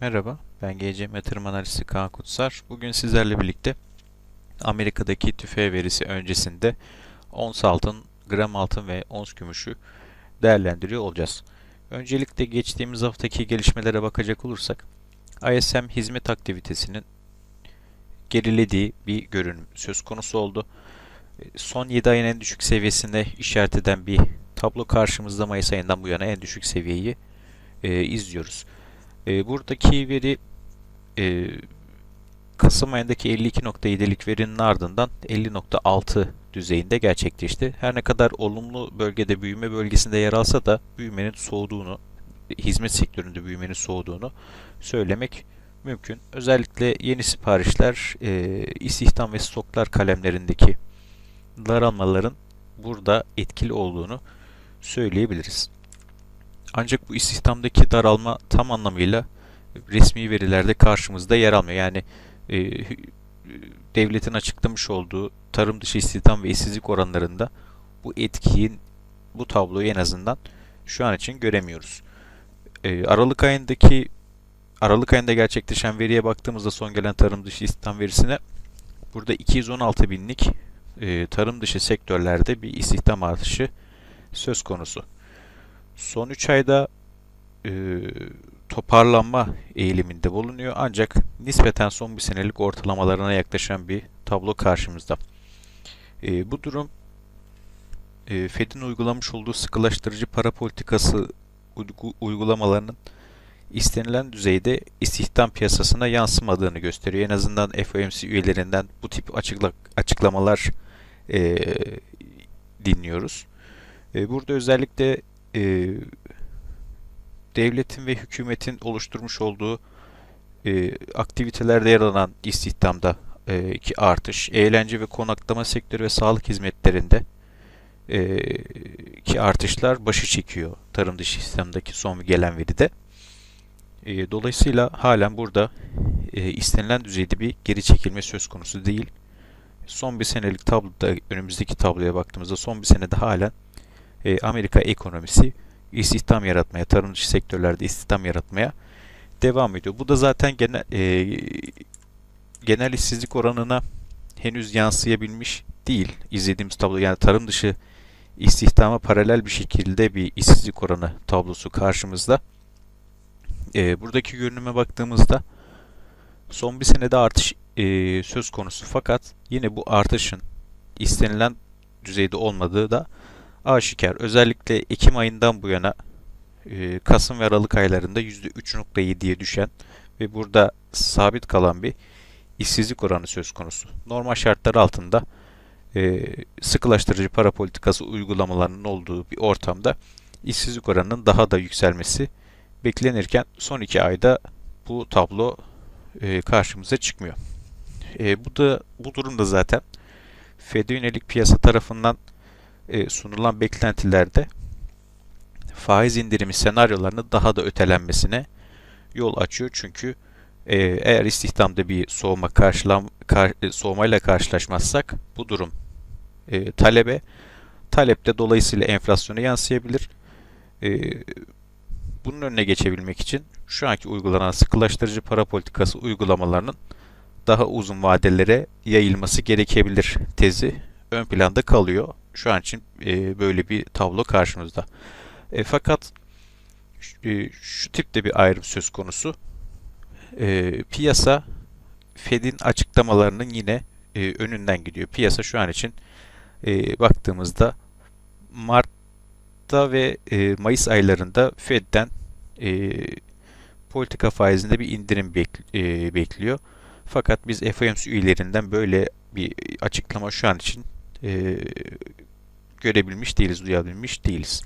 Merhaba, ben GC Yatırım Analisti Kaan Kutsar. Bugün sizlerle birlikte Amerika'daki tüfe verisi öncesinde ons altın, gram altın ve ons gümüşü değerlendiriyor olacağız. Öncelikle geçtiğimiz haftaki gelişmelere bakacak olursak, ISM hizmet aktivitesinin gerilediği bir görünüm söz konusu oldu. Son 7 ayın en düşük seviyesinde işaret eden bir tablo karşımızda Mayıs ayından bu yana en düşük seviyeyi e, izliyoruz. E, buradaki veri e, Kasım ayındaki 52.7'lik verinin ardından 50.6 düzeyinde gerçekleşti. Her ne kadar olumlu bölgede büyüme bölgesinde yer alsa da büyümenin soğuduğunu, hizmet sektöründe büyümenin soğuduğunu söylemek mümkün. Özellikle yeni siparişler, e, istihdam ve stoklar kalemlerindeki daralmaların burada etkili olduğunu söyleyebiliriz. Ancak bu istihdamdaki daralma tam anlamıyla resmi verilerde karşımızda yer almıyor. Yani e, devletin açıklamış olduğu tarım dışı istihdam ve işsizlik oranlarında bu etkiyi, bu tabloyu en azından şu an için göremiyoruz. E, Aralık ayındaki Aralık ayında gerçekleşen veriye baktığımızda son gelen tarım dışı istihdam verisine burada 216 binlik e, tarım dışı sektörlerde bir istihdam artışı söz konusu. Son 3 ayda e, toparlanma eğiliminde bulunuyor ancak nispeten son bir senelik ortalamalarına yaklaşan bir tablo karşımızda. E, bu durum e, Fed'in uygulamış olduğu sıkılaştırıcı para politikası uygulamalarının istenilen düzeyde istihdam piyasasına yansımadığını gösteriyor. En azından FOMC üyelerinden bu tip açıkla açıklamalar e, dinliyoruz. E, burada özellikle e, devletin ve hükümetin oluşturmuş olduğu e, aktivitelerde yer alan istihdamda e, ki artış, eğlence ve konaklama sektörü ve sağlık hizmetlerinde e, ki artışlar başı çekiyor tarım dışı istihdamdaki son gelen veride. E, dolayısıyla halen burada e, istenilen düzeyde bir geri çekilme söz konusu değil. Son bir senelik tabloda önümüzdeki tabloya baktığımızda son bir senede halen e, Amerika ekonomisi istihdam yaratmaya, tarım dışı sektörlerde istihdam yaratmaya devam ediyor. Bu da zaten genel e, genel işsizlik oranına henüz yansıyabilmiş değil. İzlediğimiz tablo yani tarım dışı istihdama paralel bir şekilde bir işsizlik oranı tablosu karşımızda. E, buradaki görünüme baktığımızda son bir senede artış e, söz konusu fakat yine bu artışın istenilen düzeyde olmadığı da aşikar. Özellikle Ekim ayından bu yana e, Kasım ve Aralık aylarında %3.7'ye düşen ve burada sabit kalan bir işsizlik oranı söz konusu. Normal şartlar altında e, sıkılaştırıcı para politikası uygulamalarının olduğu bir ortamda işsizlik oranının daha da yükselmesi beklenirken son iki ayda bu tablo e, karşımıza çıkmıyor. bu da bu durumda zaten Fed'e yönelik piyasa tarafından e, sunulan beklentilerde faiz indirimi senaryolarını daha da ötelenmesine yol açıyor. Çünkü e, eğer istihdamda bir soğuma karşılam kar, e, soğumayla karşılaşmazsak bu durum e, talebe talepte dolayısıyla enflasyona yansıyabilir. E, bunun önüne geçebilmek için şu anki uygulanan sıkılaştırıcı para politikası uygulamalarının daha uzun vadelere yayılması gerekebilir tezi ön planda kalıyor şu an için e, böyle bir tablo karşımızda. E, fakat e, şu tipte bir ayrım söz konusu. E, piyasa Fed'in açıklamalarının yine e, önünden gidiyor. Piyasa şu an için e, baktığımızda Mart'ta ve e, Mayıs aylarında Fed'den e, politika faizinde bir indirim bek, e, bekliyor. Fakat biz FOMC üyelerinden böyle bir açıklama şu an için e, görebilmiş değiliz, duyabilmiş değiliz.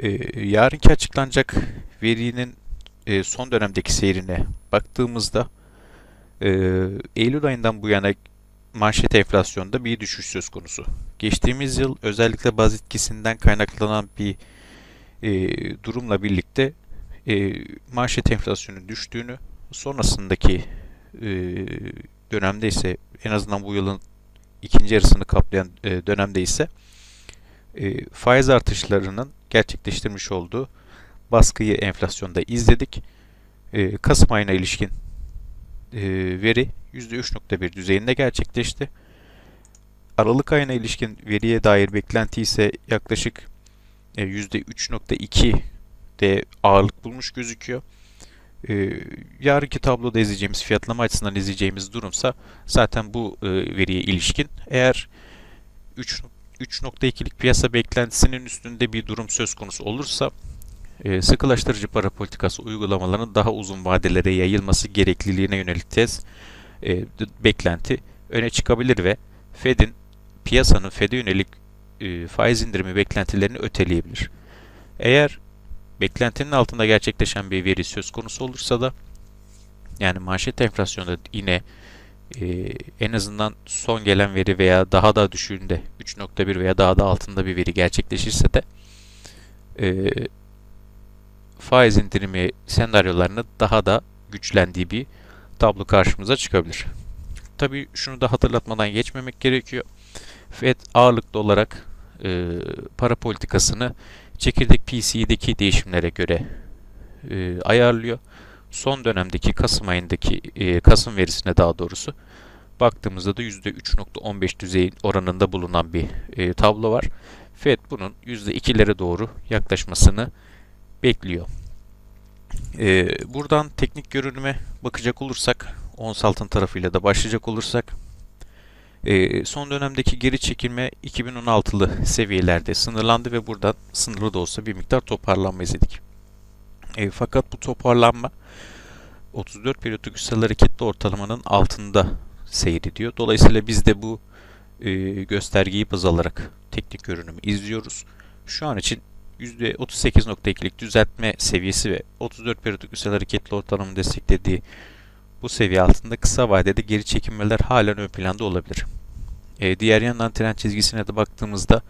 E, yarınki açıklanacak verinin e, son dönemdeki seyrine baktığımızda e, Eylül ayından bu yana manşet enflasyonda bir düşüş söz konusu. Geçtiğimiz yıl özellikle baz etkisinden kaynaklanan bir e, durumla birlikte e, manşet enflasyonun düştüğünü sonrasındaki e, dönemde ise en azından bu yılın ikinci yarısını kaplayan e, dönemde ise e, faiz artışlarının gerçekleştirmiş olduğu baskıyı enflasyonda izledik. E, Kasım ayına ilişkin e, veri %3.1 düzeyinde gerçekleşti. Aralık ayına ilişkin veriye dair beklenti ise yaklaşık e, %3.2 de ağırlık bulmuş gözüküyor. E, yarınki tabloda izleyeceğimiz, fiyatlama açısından izleyeceğimiz durumsa zaten bu e, veriye ilişkin. Eğer 3 3.2'lik piyasa beklentisinin üstünde bir durum söz konusu olursa e, sıkılaştırıcı para politikası uygulamalarının daha uzun vadelere yayılması gerekliliğine yönelik tez e, beklenti öne çıkabilir ve Fed'in piyasanın Fed'e yönelik e, faiz indirimi beklentilerini öteleyebilir. Eğer beklentinin altında gerçekleşen bir veri söz konusu olursa da yani manşet enflasyonda yine e, en azından son gelen veri veya daha da düşüğünde 3.1 veya daha da altında bir veri gerçekleşirse de e, faiz indirimi senaryolarının daha da güçlendiği bir tablo karşımıza çıkabilir. Tabii şunu da hatırlatmadan geçmemek gerekiyor. Fed ağırlıklı olarak e, para politikasını çekirdek PCE'deki değişimlere göre e, ayarlıyor. Son dönemdeki Kasım ayındaki e, Kasım verisine daha doğrusu baktığımızda da %3.15 düzey oranında bulunan bir e, tablo var. Fed bunun %2'lere doğru yaklaşmasını bekliyor. E, buradan teknik görünüme bakacak olursak, ons altın tarafıyla da başlayacak olursak, e, son dönemdeki geri çekilme 2016'lı seviyelerde sınırlandı ve buradan sınırlı da olsa bir miktar toparlanma izledik. E, fakat bu toparlanma 34 periyodik üstel hareketli ortalamanın altında seyrediyor. Dolayısıyla biz de bu e, göstergeyi baz alarak teknik görünümü izliyoruz. Şu an için %38.2'lik düzeltme seviyesi ve 34 periyodik üstel hareketli ortalamanın desteklediği bu seviye altında kısa vadede geri çekilmeler halen ön planda olabilir. E, diğer yandan trend çizgisine de baktığımızda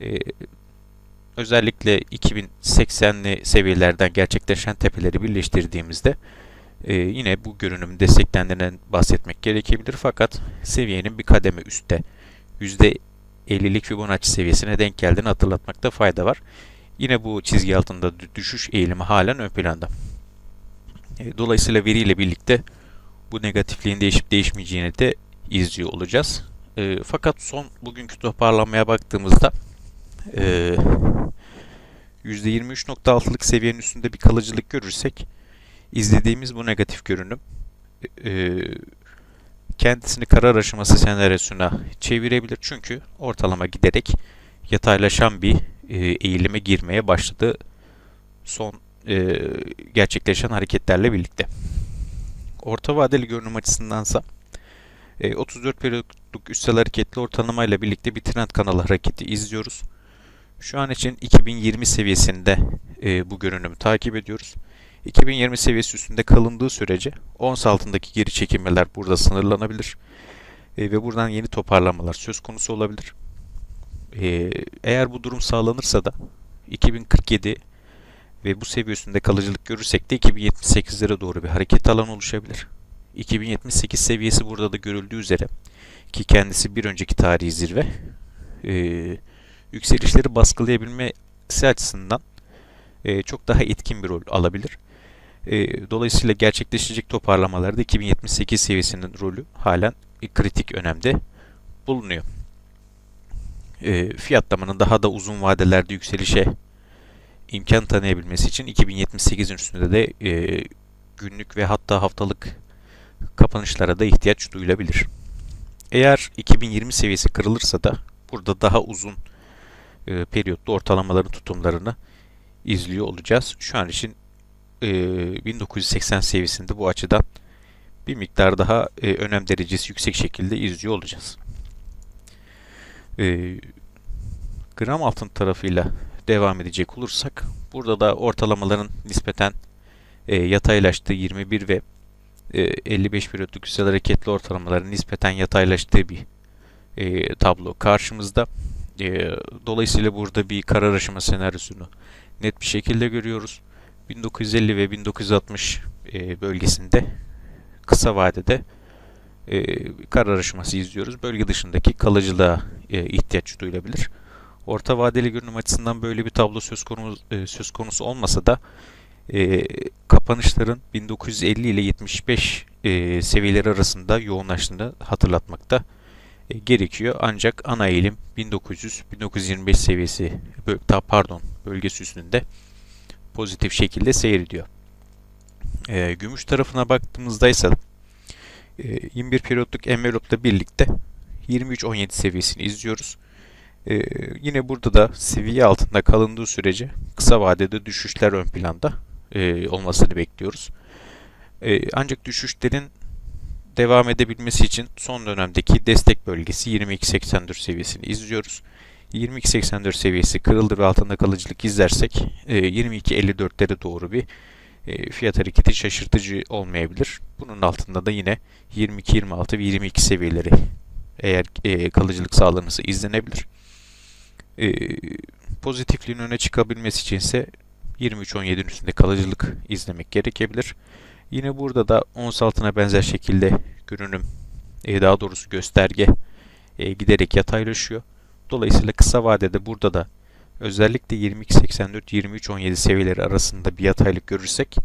e, özellikle 2080'li seviyelerden gerçekleşen tepeleri birleştirdiğimizde e, yine bu görünüm desteklendiğinden bahsetmek gerekebilir. Fakat seviyenin bir kademe üstte %50'lik Fibonacci seviyesine denk geldiğini hatırlatmakta fayda var. Yine bu çizgi altında düşüş eğilimi halen ön planda. E, dolayısıyla veriyle birlikte bu negatifliğin değişip değişmeyeceğini de izliyor olacağız. E, fakat son bugünkü toparlanmaya baktığımızda e, %23.6'lık seviyenin üstünde bir kalıcılık görürsek izlediğimiz bu negatif görünüm e, kendisini karar aşaması senaryosuna çevirebilir. Çünkü ortalama giderek yataylaşan bir e, eğilime girmeye başladı son e, gerçekleşen hareketlerle birlikte. Orta vadeli görünüm açısındansa e, 34 periyotluk üstel hareketli ortalamayla birlikte bir trend kanalı hareketi izliyoruz. Şu an için 2020 seviyesinde e, bu görünümü takip ediyoruz. 2020 seviyesi üstünde kalındığı sürece ons altındaki geri çekilmeler burada sınırlanabilir. E, ve buradan yeni toparlamalar söz konusu olabilir. E, eğer bu durum sağlanırsa da 2047 ve bu seviye üstünde kalıcılık görürsek de 2078'lere doğru bir hareket alanı oluşabilir. 2078 seviyesi burada da görüldüğü üzere ki kendisi bir önceki tarihi zirve e, yükselişleri baskılayabilmesi açısından e, çok daha etkin bir rol alabilir. E, dolayısıyla gerçekleşecek toparlamalarda 2078 seviyesinin rolü halen kritik önemde bulunuyor. E, fiyatlamanın daha da uzun vadelerde yükselişe imkan tanıyabilmesi için 2078'in üstünde de e, günlük ve hatta haftalık kapanışlara da ihtiyaç duyulabilir. Eğer 2020 seviyesi kırılırsa da burada daha uzun e, periyotlu ortalamaların tutumlarını izliyor olacağız. Şu an için e, 1980 seviyesinde bu açıdan bir miktar daha e, önem derecesi yüksek şekilde izliyor olacağız. E, gram altın tarafıyla devam edecek olursak burada da ortalamaların nispeten e, yataylaştığı 21 ve e, 55 periyotluk üstel hareketli ortalamaların nispeten yataylaştığı bir e, tablo karşımızda. E, dolayısıyla burada bir karar aşama senaryosunu net bir şekilde görüyoruz. 1950 ve 1960 e, bölgesinde kısa vadede e, karar aşaması izliyoruz. Bölge dışındaki kalıcılığa e, ihtiyaç duyulabilir. Orta vadeli görünüm açısından böyle bir tablo söz konusu, e, söz konusu olmasa da e, kapanışların 1950 ile 75 e, seviyeleri arasında yoğunlaştığını hatırlatmakta e, gerekiyor. Ancak ana eğilim 1900-1925 seviyesi pardon bölgesi üstünde pozitif şekilde seyrediyor. E, gümüş tarafına baktığımızda ise e, 21 periyotluk envelopla birlikte 23-17 seviyesini izliyoruz. E, yine burada da seviye altında kalındığı sürece kısa vadede düşüşler ön planda e, olmasını bekliyoruz. E, ancak düşüşlerin devam edebilmesi için son dönemdeki destek bölgesi 22.84 seviyesini izliyoruz. 22.84 seviyesi kırıldı ve altında kalıcılık izlersek e, 22.54'lere doğru bir e, fiyat hareketi şaşırtıcı olmayabilir. Bunun altında da yine 22.26 ve 22 seviyeleri eğer e, kalıcılık sağlanırsa izlenebilir. E, pozitifliğin öne çıkabilmesi için ise 23.17'nin üstünde kalıcılık izlemek gerekebilir. Yine burada da ons altına benzer şekilde görünüm, e, daha doğrusu gösterge e, giderek yataylaşıyor. Dolayısıyla kısa vadede burada da özellikle 22.84-23.17 seviyeleri arasında bir yataylık görürsek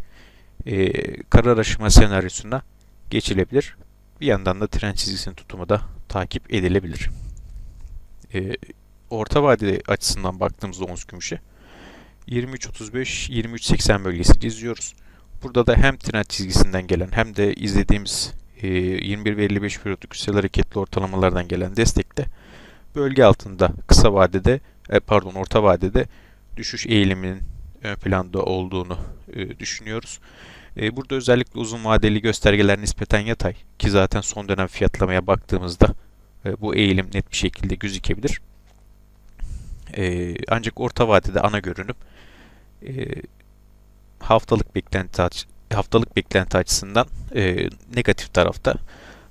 e, karar aşama senaryosuna geçilebilir. Bir yandan da tren çizgisinin tutumu da takip edilebilir. E, orta vadeli açısından baktığımızda ons gümüşe 23.35-23.80 bölgesini izliyoruz. Burada da hem trend çizgisinden gelen hem de izlediğimiz e, 21 ve 55 periyodik yüksel hareketli ortalamalardan gelen destekte bölge altında kısa vadede e, pardon orta vadede düşüş eğiliminin ön planda olduğunu e, düşünüyoruz. E, burada özellikle uzun vadeli göstergeler nispeten yatay ki zaten son dönem fiyatlamaya baktığımızda e, bu eğilim net bir şekilde gözükebilir. E, ancak orta vadede ana görünüm e, haftalık beklenti aç- haftalık beklenti açısından e, negatif tarafta.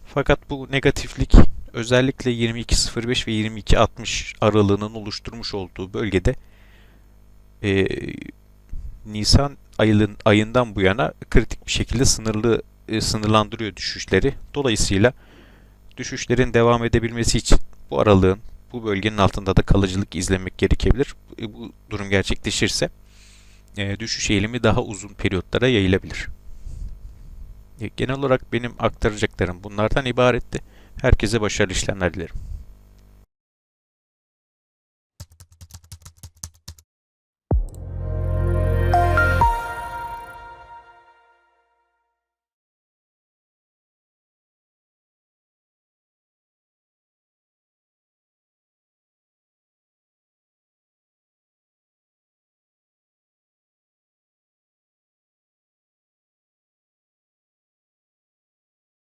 Fakat bu negatiflik özellikle 22.05 ve 22.60 aralığının oluşturmuş olduğu bölgede e, Nisan ayının ayından bu yana kritik bir şekilde sınırlı e, sınırlandırıyor düşüşleri. Dolayısıyla düşüşlerin devam edebilmesi için bu aralığın bu bölgenin altında da kalıcılık izlemek gerekebilir. E, bu durum gerçekleşirse e, düşüş eğilimi daha uzun periyotlara yayılabilir. E, genel olarak benim aktaracaklarım bunlardan ibaretti. Herkese başarılı işlemler dilerim.